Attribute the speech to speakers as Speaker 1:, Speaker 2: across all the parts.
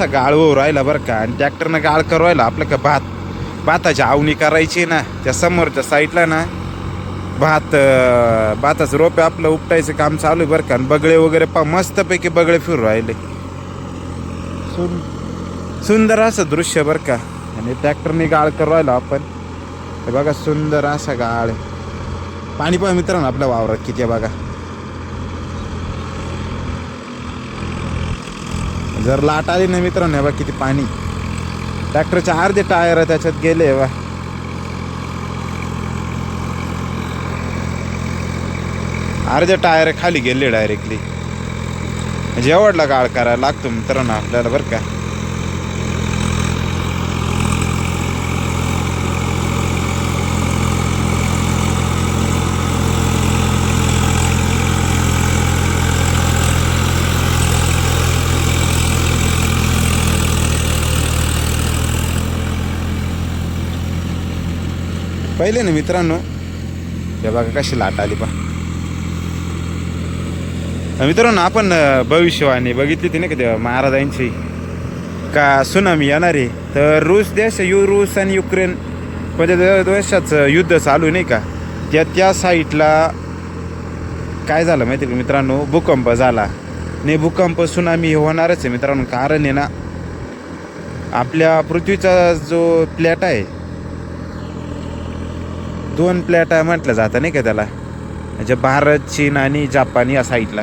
Speaker 1: असा गाळ होऊ राहिला बरं का. आणि ट्रॅक्टरनं गाळ करू राहिला आपलं का भात. भाताची आवणी करायची ना त्या समोरच्या साईडला ना भात भाताचं रोप आपलं उपटायचं काम चालू आहे बरं का. आणि बगळे वगैरे पा मस्तपैकी बगळे फिरू राहिले. सुन सुंदर असं दृश्य बरं का. आणि ट्रॅक्टरने गाळ करू राहिलो आपण. हे बघा सुंदर असा गाळ. पाणी पण मित्रांनो आपल्या वावरात किती बघा. जर लाट आली ना मित्रांनो बा किती पाणी. ट्रॅक्टरचे अर्धे टायर त्याच्यात गेले बा अर्धे टायर खाली गेले डायरेक्टली जेवढला काळ गाळ करायला लागतो मित्रांनो आपल्याला बरं का. पहिले ना मित्रांनो. हे बघा कशी लाट आली पा मित्रांनो आपण भविष्यवाणी बघितली ती नाही का ते महाराजांची? का सुनामी येणार? आहे तर रूस देश यु रूस आणि युक्रेन म्हणजे देशाचं युद्ध चालू नाही का? त्या त्या साईटला काय झालं माहिती आहे का मित्रांनो? भूकंप झाला. नाही भूकंप सुनामी हे होणारच आहे मित्रांनो. कारण आहे ना आपल्या पृथ्वीचा जो प्लॅट आहे दोन प्लॅटा म्हटलं जातं नाही का त्याला? म्हणजे भारत चीन आणि जपान या साईडला.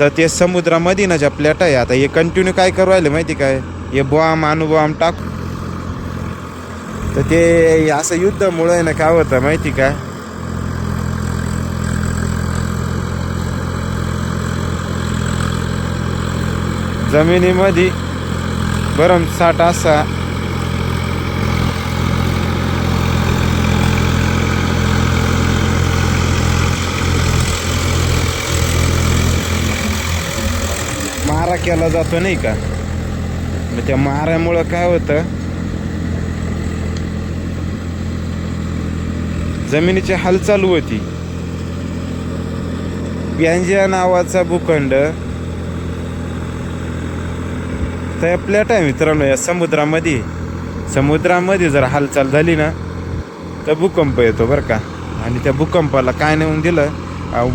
Speaker 1: तर ते समुद्रामध्ये ना ज्या प्लॅट आहे आता हे कंटिन्यू काय करू राहिले माहिती काय? हे बॉम्ब अणुबॉम्ब टाकू. तर ते असं युद्धामुळे आहे ना काय होतं माहिती का जमिनीमध्ये भरमसाठ असा मारा केला जातो नाही का? मग त्या माऱ्यामुळं काय होतं? जमिनीची हालचाल होती. प्यांजिया नावाचा भूखंड. त्या प्लॅट आहे मित्रांनो या समुद्रामध्ये. समुद्रामध्ये जर हालचाल झाली ना तर भूकंप येतो बरं का. आणि त्या भूकंपाला काय नेऊन दिलं? अहो,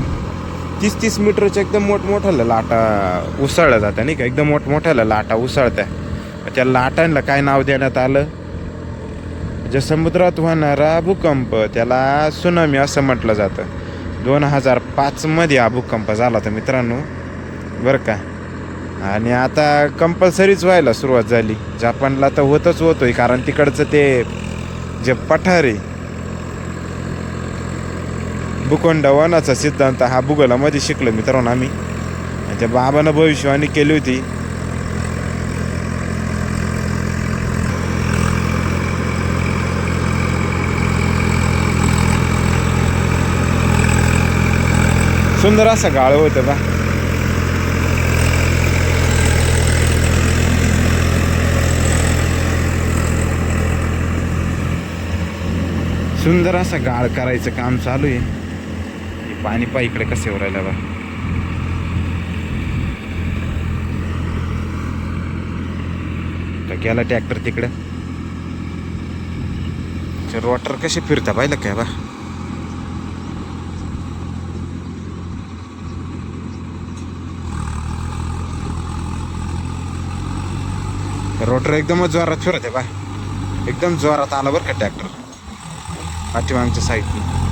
Speaker 1: तीस तीस मीटरच्या एकदम मोठमोठ्याला लाटा उसळल्या जात्या नाही का? एकदम मोठमोठ्याला लाटा उसळत्या. त्या लाटांना काय नाव देण्यात आलं? जे समुद्रात होणारा भूकंप त्याला सुनामी असं म्हटलं जातं. दोन हजार पाचमध्ये हा भूकंप झाला होता मित्रांनो. बरं का? आणि आता कंपल्सरीच व्हायला सुरुवात झाली. जपानला तर होतच होतोय कारण तिकडचं ते जे पठार आहे भूखंडवनाचा सिद्धांत हा भूगोलामध्ये शिकलो मित्रांनो आम्ही. त्या बाबानं भविष्यवाणी केली होती. सुंदर असं गाळ होतं बा. सुंदर असं गाळ करायचं काम चालू आहे. पाणी पा इकडे कसे उरायला बा. तर गेला ट्रॅक्टर तिकडे. रोटर कसे फिरता पाहिलं काय बा. रोटर एकदमच जोरात फिरत आहे बा. एकदम जोरात आला बरं का ट्रॅक्टर. पाठीमागच्या साईडने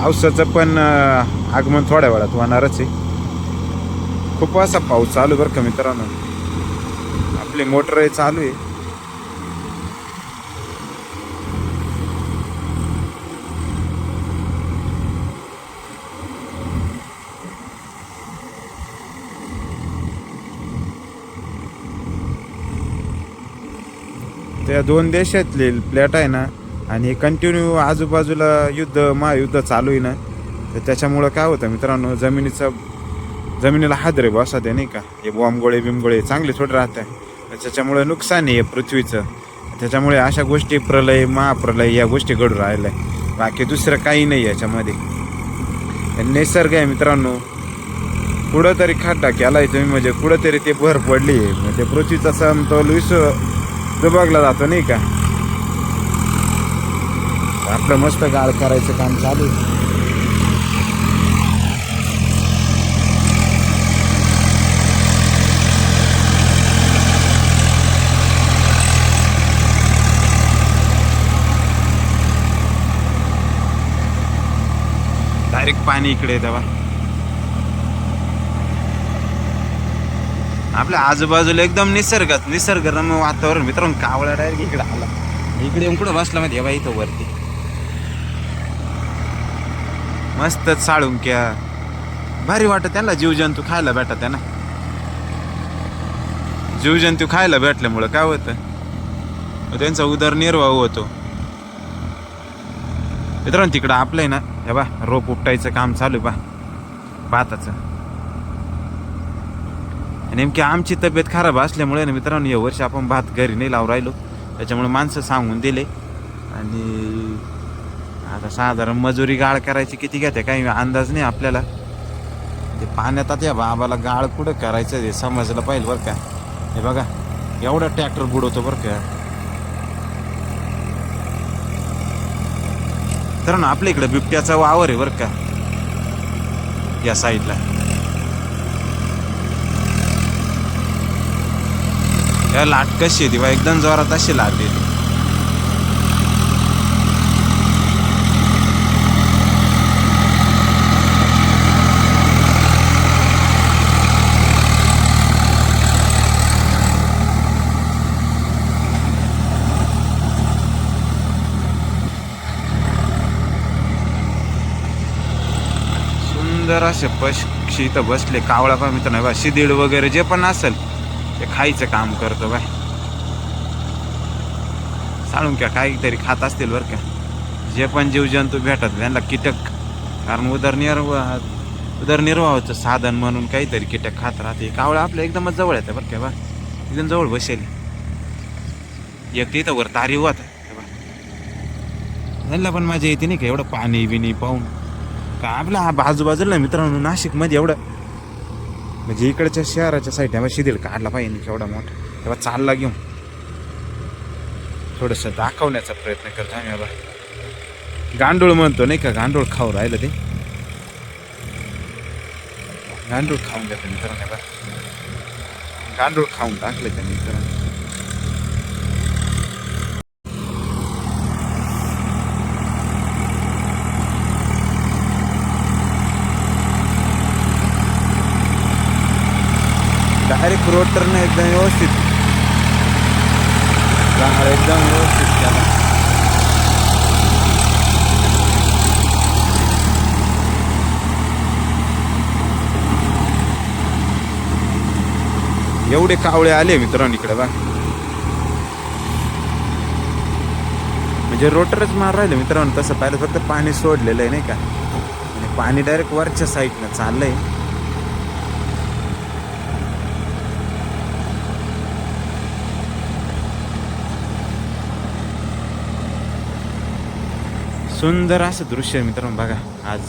Speaker 1: पावसाचं पण आगमन थोड्या वेळात होणारच आहे. खूप असा पाऊस चालू बरं का मित्रांनो. आपली मोटर चालू आहे. त्या दोन देशातले प्लॅट आहे ना आणि कंटिन्यू आजूबाजूला युद्ध महायुद्ध चालू आहे ना तर त्याच्यामुळं काय होतं मित्रांनो जमिनीचा जमिनीला हादरे बसा ते नाही का? हे बॉम्बगोळे बिमगोळे चांगले थोडे राहत. आहे त्याच्यामुळे नुकसान आहे पृथ्वीचं. त्याच्यामुळे अशा गोष्टी प्रलय महाप्रलय या गोष्टी घडून राहिल्या. बाकी दुसरं काही नाही याच्यामध्ये. निसर्ग आहे मित्रांनो. कुठंतरी खड्डा आहे तुम्ही म्हणजे कुठंतरी ते भर पडली आहे. म्हणजे पृथ्वीचा समतोल विश्व दुबगला जातो नाही का? आपलं मस्त गाळ करायचं काम चालू आहे. डायरेक्ट पाणी इकडे तेव्हा. आपल्या आजूबाजूला एकदम निसर्गात निसर्गरम्य वातावरण मित्रांनो. कावळा डायरेक्ट इकडे आला. इकडे येऊन कुठं बसला माहिती बा इथं वरती. मस्त साळुंक्या भारी वाटत त्यांना जीवजंतू खायला भेटत त्यांना जीवजंतू खायला भेटल्यामुळं काय होतं? त्यांचा उदरनिर्वाह होतो. मित्रांनो तिकडं आपलं आहे ना हे बा रोप उपटायचं काम चालू आहे बा भाताचं. नेमकी आमची तब्येत खराब असल्यामुळे ना मित्रांनो या वर्षी आपण भात घरी नाही लावून राहिलो. त्याच्यामुळे माणसं सांगून दिले. आणि साधारण मजुरी गाळ करायची किती घेते काही अंदाज नाही आपल्याला. ते पाण्यात आता या बाबाला गाळ कुठं करायचं ते समजलं पाहिजे बरं का. हे बघा एवढा ट्रॅक्टर बुडवतो बरं का. तर ना आपल्या इकडे बिबट्याचा वावर आहे बरं का या साईडला. या लाट कशी आहे ती बा एकदम जोरात अशी लाट येते सुंदर असे पक्षी इथं बसले कावळा पण मित्र नाही बा शिदीड वगैरे जे पण असेल ते खायचं काम करतो बाय सांगून क्या काहीतरी खात असतील बरं का. जे पण जीवजंतू भेटत त्यांना कीटक कारण उदरनिर्वाह उदरनिर्वाहाचं साधन म्हणून काहीतरी कीटक खात राहते. कावळा आपल्या एकदमच जवळ येतं बरं का बा. एकदम जवळ बसेल. एक तिथं वर तारी होत त्यांना पण माझ्या येते नाही का एवढं पाणी बिणी पाहून का आपल्या हा बाजूबाजूला मित्रांनो नाशिकमध्ये एवढं. म्हणजे इकडच्या शहराच्या साईड आम्हाला शिदील काढला पाहिजे केवढा मोठा. तेव्हा चालला घेऊन. थोडंसं दाखवण्याचा प्रयत्न करतो आम्ही बाबा. गांडूळ म्हणतो नाही का गांडूळ खाऊ राहिलं ते. गांडूळ खाऊन घेतो मित्रांनो बा गांडूळ खाऊन टाकले त्या मित्रांनो. डायरेक्ट रोटरनं एकदम व्यवस्थित. एकदम व्यवस्थित केला एवढे कावळे आले मित्रांनो इकडे बा म्हणजे रोटरच मार राहिले मित्रांनो तसं पाहिलं फक्त पाणी सोडलेलं आहे नाही का? आणि पाणी डायरेक्ट वरच्या साईडनं चाललंय. सुंदर असं दृश्य आहे मित्रांनो बघा आज.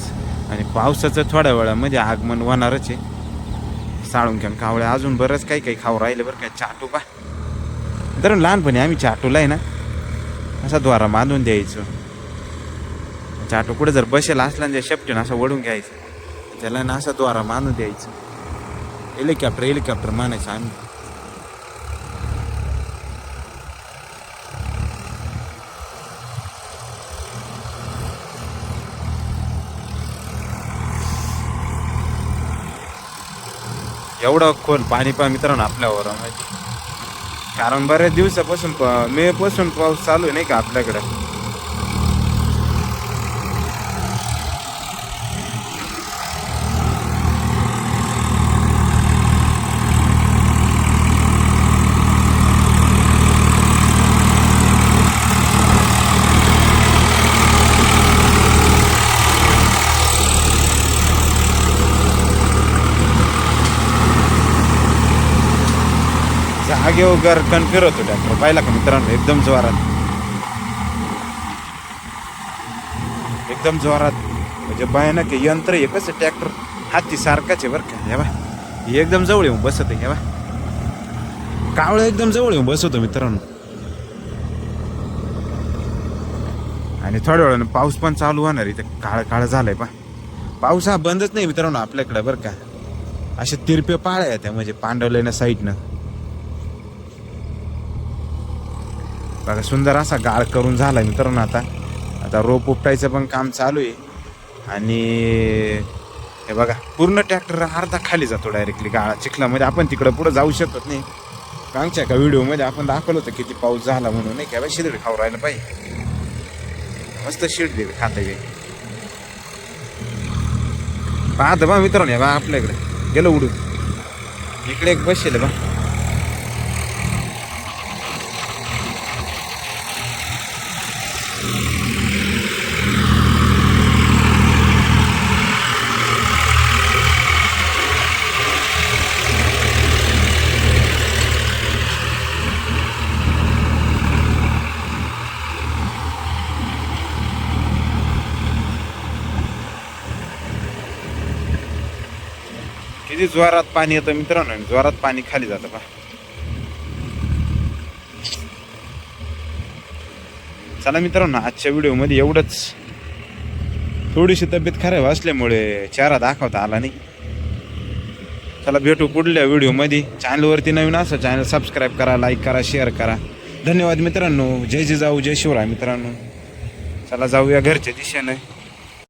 Speaker 1: आणि पावसाचं थोड्या वेळामध्ये म्हणजे आगमन होणारच आहे. साळून घ्यान कावळ्या अजून बरंच काही काही खाऊ राहिलं बरं काय चाटू का तर लहानपणी आम्ही चाटूला आहे ना असा द्वारा बांधून द्यायचो. चाटू कुठं जर बसेला असला ना शेपटीन असं वडून घ्यायचं. त्याला ना असा द्वारा बांधून द्यायचं. हेलिकॉप्टर हेलिकॉप्टर मानायचं आम्ही. एवढं खोल पाणी पा मित्रांनो आपल्यावर कारण बऱ्याच दिवसापासून प- मेपासून पाऊस चालू आहे नाही का आपल्याकडे? केव गरकन फिरवतो ट्रॅक्टर पाहिला का मित्रांनो? एकदम जोरात. एकदम जोरात. म्हणजे भयानक आहे. यंत्र हे कसं ट्रॅक्टर? हाती सारखाच आहे बरं का. हे बा. एकदम जवळ येऊन बसत आहे. बा. कावळं एकदम जवळ येऊन बसवतो मित्रांनो. आणि थोड्या वेळानं पाऊस पण चालू होणार इथे काळ काळ झालाय पा पाऊस हा बंदच नाही मित्रांनो आपल्याकडे बरं का. असे तिरपे पाळ्या त्या म्हणजे पांडवलेल्या साईडनं. बघा सुंदर असा गाळ करून झालाय मित्रांनो आता. आता रोप उपटायचं पण काम चालू आहे. आणि हे बघा पूर्ण ट्रॅक्टर अर्धा खाली जातो डायरेक्टली गाळा चिखलामध्ये. आपण तिकडं पुढं जाऊ शकत नाही. मागच्या का व्हिडिओमध्ये आपण दाखवलं होतं किती पाऊस झाला म्हणून. नाही का शिदड खाऊ राहिलं पाहिजे मस्त शीट दे खाता येईल पाहतं बा मित्रांनो हे बा आपल्याकडे. गेलो उडून. इकडे एक बसेल बा. किती जोरात पाणी येतं मित्रांनो जोरात पाणी खाली जातं पा चला मित्रांनो आजच्या व्हिडिओमध्ये एवढंच. थोडीशी तब्येत खराब असल्यामुळे चेहरा दाखवता आला नाही. चला भेटू पुढल्या व्हिडिओमध्ये. चॅनलवरती नवीन असं चॅनल सबस्क्राईब करा लाईक करा शेअर करा. धन्यवाद मित्रांनो. जय जिजाऊ जय शिवराय मित्रांनो. चला जाऊया घरच्या दिशेने.